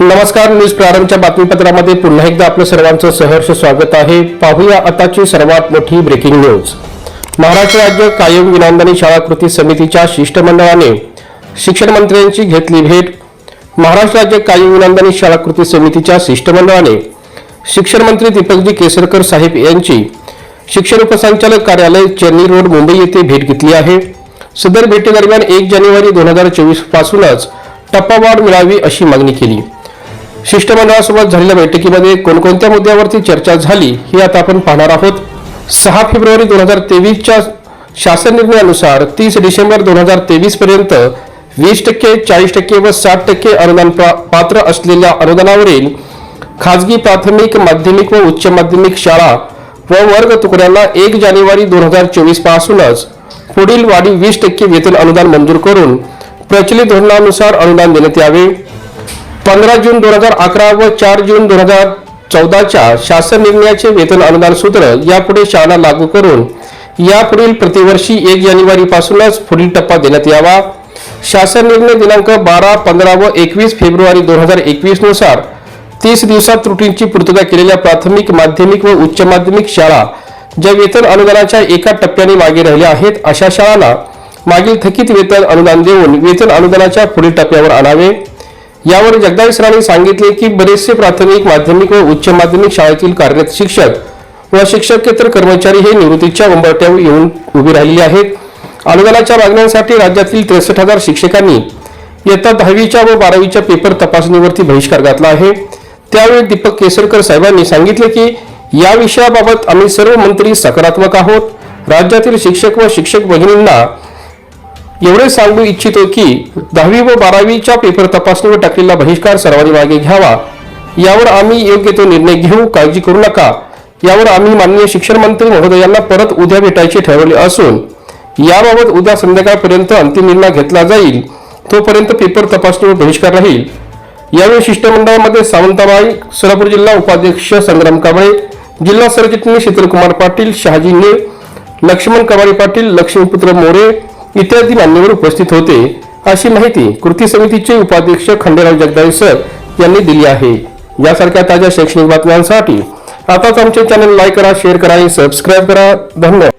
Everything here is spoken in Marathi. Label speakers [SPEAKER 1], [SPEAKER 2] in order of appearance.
[SPEAKER 1] नमस्कार न्यूज प्रारंभच्या बातमीपत्रामध्ये पुन्हा एकदा आपलं सर्वांचं सहर्ष स्वागत आहे. पाहूया आताची सर्वात मोठी ब्रेकिंग न्यूज महाराष्ट्र राज्य कायम विनोंदणी शाळा कृती समितीच्या शिष्टमंडळाने शिक्षण मंत्र्यांची घेतली भेट. महाराष्ट्र राज्य कायम विनोंदणी शाळा कृती समितीच्या शिष्टमंडळाने शिक्षण मंत्री दीपकजी केसरकर साहेब यांची शिक्षण उपसंचालक कार्यालय चेन्नई रोड मुंबई येथे भेट घेतली आहे. सदर भेटीदरम्यान एक जानेवारी दोन हजार चोवीस पासूनच टप्पावाढ मिळावी अशी मागणी केली. शिष्टमंडळासोबत झालेल्या बैठकीमध्ये कोणकोणत्या मुद्द्यावरती चर्चा झाली हे आता आपण पाहणार आहोत. सहा फेब्रुवारी दोन हजार तेवीसच्या शासन निर्णयानुसार तीस डिसेंबर दोन हजार तेवीस पर्यंत वीस टक्के चाळीस टक्के व साठ टक्के अनुदान पात्र असलेल्या अनुदानावरील खाजगी प्राथमिक माध्यमिक व उच्च माध्यमिक शाळा व वर्ग तुकड्यांना एक जानेवारी दोन हजार चोवीस पासूनच पुढील वाढीव वीस टक्के वेतन अनुदान मंजूर करून प्रचलित धोरणानुसार अनुदान देण्यात यावे. पंधरा जून दोन हजार अकरा व चार जून दोन हजार चौदाच्या शासन निर्णयाचे वेतन अनुदान सूत्र यापुढे शाळा लागू करून यापुढील प्रतिवर्षी एक जानेवारी पासूनच पुढील टप्पा देण्यात यावा. शासन निर्णय दिनांक बारा पंधरा व एकवीस फेब्रुवारी दोन हजार एकवीसनुसार तीस दिवसात त्रुटींची पूर्तता केलेल्या प्राथमिक माध्यमिक व उच्च माध्यमिक शाळा ज्या वेतन अनुदानाच्या एका टप्प्याने मागे राहिल्या आहेत अशा शाळांना मागील थकीत वेतन अनुदान देऊन वेतन अनुदानाच्या पुढील टप्प्यावर आणावे. यावर जगदाळे सरांनी सांगितले की बरेचसे प्राथमिक माध्यमिक व उच्च माध्यमिक शाळेतील कार्यरत शिक्षक व शिक्षकेतर कर्मचारी हे निवृत्तीच्या उंबरट्यावर येऊन उभे राहिलेले आहेत. अनुदानाच्या मागण्यांसाठी राज्यातील त्रेसष्ट हजार शिक्षकांनी इयत्ता दहावीच्या व बारावीच्या पेपर तपासणीवरती बहिष्कार घातला आहे. त्यावेळी दीपक केसरकर साहेबांनी सांगितले की या विषयाबाबत आम्ही सर्व मंत्री सकारात्मक आहोत. राज्यातील शिक्षक व शिक्षक भगिनींना एवढे सांगू इच्छितो की दहावी व बारावीच्या पेपर तपासणीवर टाकलेला बहिष्कार सर्वांनी मागे घ्यावा. यावर आम्ही योग्य तो निर्णय घेऊ काळजी करू नका. यावर आम्ही माननीय शिक्षण मंत्री महोदयांना परत उद्या भेटायचे ठरवले असून याबाबत उद्या संध्याकाळपर्यंत अंतिम निर्णय घेतला जाईल. तोपर्यंत पेपर तपासणीवर बहिष्कार राहील. यावेळी शिष्टमंडळामध्ये सावंताबाई सोलापूर जिल्हा उपाध्यक्ष संग्राम कांबळे जिल्हा सरचिटणीस शीतलकुमार पाटील शहाजी ने लक्ष्मण कवारी पाटील लक्ष्मीपुत्र मोरे इत्यादी मान्यवर उपस्थित होते अशी माहिती कृती समितीचे उपाध्यक्ष खंडेराव जगदाळे सर यांनी दिली आहे. यासारख्या ताज्या शैक्षणिक बातम्यांसाठी आताच आमचे चॅनल लाईक करा शेअर करा आणि सबस्क्राईब करा. धन्यवाद.